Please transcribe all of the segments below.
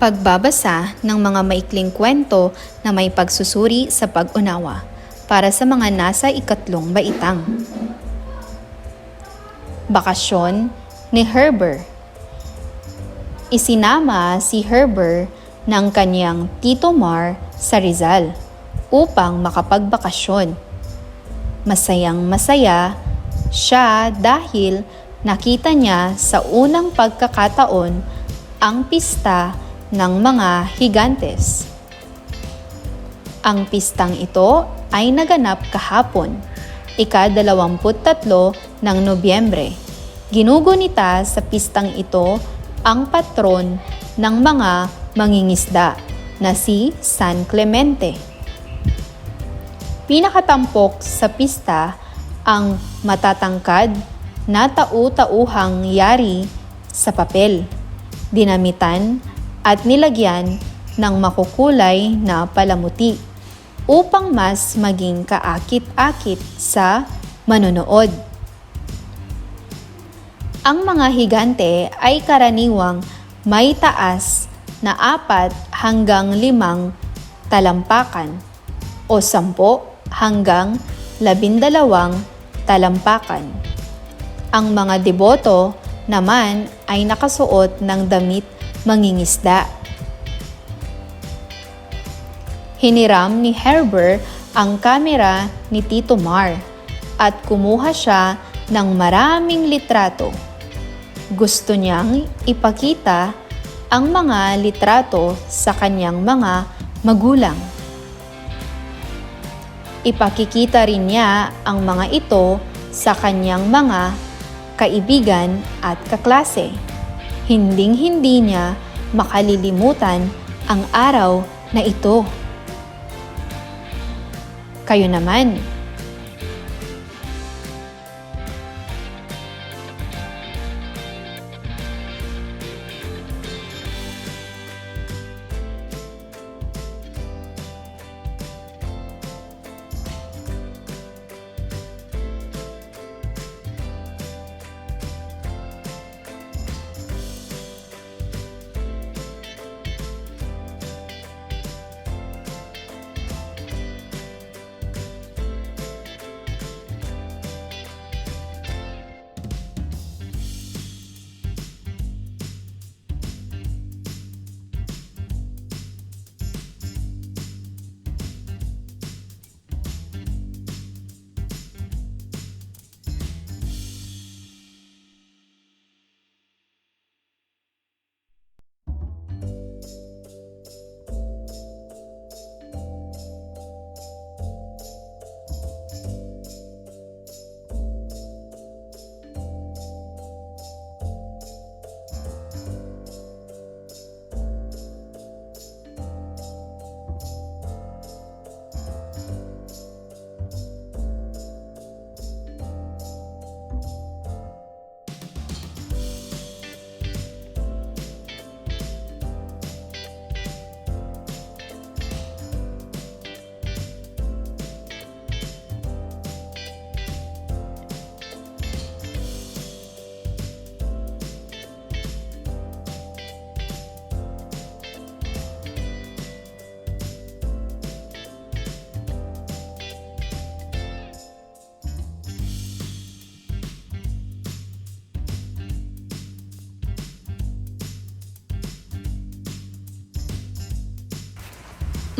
Pagbabasa ng mga maikling kwento na may pagsusuri sa pag-unawa para sa mga nasa ikatlong baitang. Bakasyon ni Herber Isinama si Herber ng kanyang Tito Mar sa Rizal upang makapagbakasyon. Masayang masaya siya dahil nakita niya sa unang pagkakataon ang pista ng mga higantes. Ang pistang ito ay naganap kahapon, ika-23 ng Nobyembre. Ginugunita sa pistang ito ang patron ng mga mangingisda na si San Clemente. Pinakatampok sa pista ang matatangkad na tau-tauhang yari sa papel, dinamitan at nilagyan ng makukulay na palamuti upang mas maging kaakit-akit sa manonood. Ang mga higante ay karaniwang may taas na apat hanggang limang talampakan o sampo hanggang labindalawang talampakan. Ang mga deboto naman ay nakasuot ng damit mangingisda. Hiniram ni Herber ang kamera ni Tito Mar at kumuha siya ng maraming litrato. Gusto niyang ipakita ang mga litrato sa kanyang mga magulang. Ipakikita rin niya ang mga ito sa kanyang mga kaibigan at kaklase hinding-hindi niya makalilimutan ang araw na ito. Kayo naman,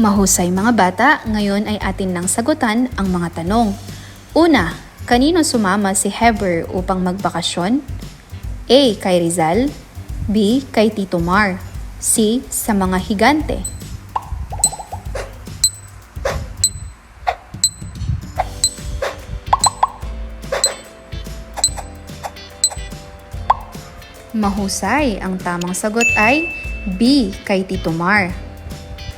Mahusay mga bata, ngayon ay atin nang sagutan ang mga tanong. Una, kanino sumama si Heber upang magbakasyon? A. Kay Rizal B. Kay Tito Mar C. Sa mga higante Mahusay, ang tamang sagot ay B. Kay Tito Mar.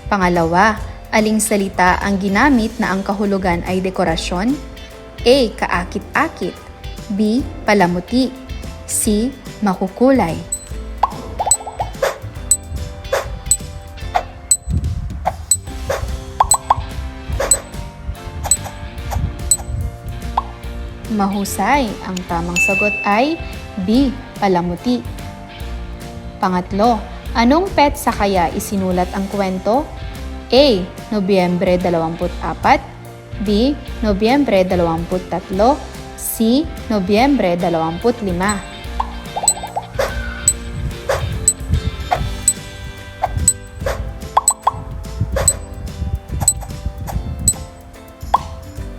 Pangalawa, aling salita ang ginamit na ang kahulugan ay dekorasyon? A. Kaakit-akit B. Palamuti C. Makukulay Mahusay, ang tamang sagot ay B. Palamuti. Pangatlo, Anong petsa kaya isinulat ang kwento? A. Nobyembre 24 B. Nobyembre 23 C. Nobyembre 25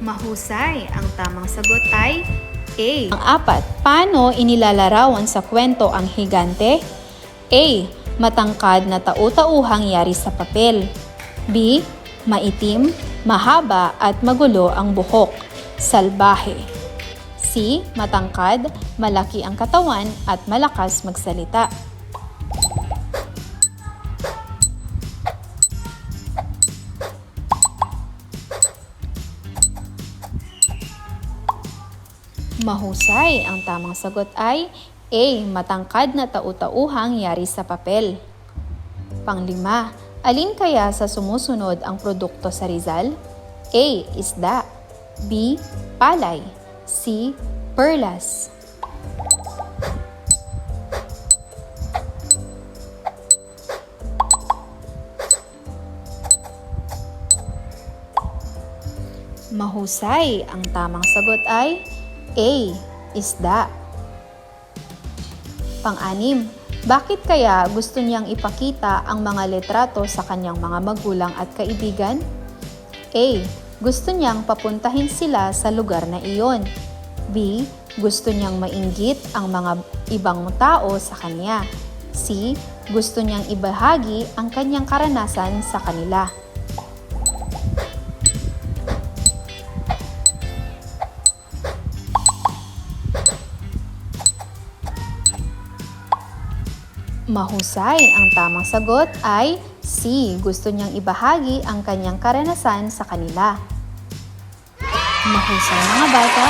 Mahusay. Ang tamang sagot ay A. Ang apat, paano inilalarawan sa kwento ang higante? A. Matangkad na tau-tauhang yari sa papel. B. Maitim, mahaba at magulo ang buhok. Salbahe. C. Matangkad, malaki ang katawan at malakas magsalita. Mahusay. Ang tamang sagot ay A. Matangkad na tau-tauhang yari sa papel. Panglima, alin kaya sa sumusunod ang produkto sa Rizal? A. Isda B. Palay C. Perlas Mahusay. Ang tamang sagot ay A. Isda. Pang-anim, bakit kaya gusto niyang ipakita ang mga litrato sa kanyang mga magulang at kaibigan? A. Gusto niyang papuntahin sila sa lugar na iyon. B. Gusto niyang mainggit ang mga ibang tao sa kanya. C. Gusto niyang ibahagi ang kanyang karanasan sa kanila. Mahusay. Ang tamang sagot ay C. Gusto niyang ibahagi ang kanyang karanasan sa kanila. Mahusay mga bata,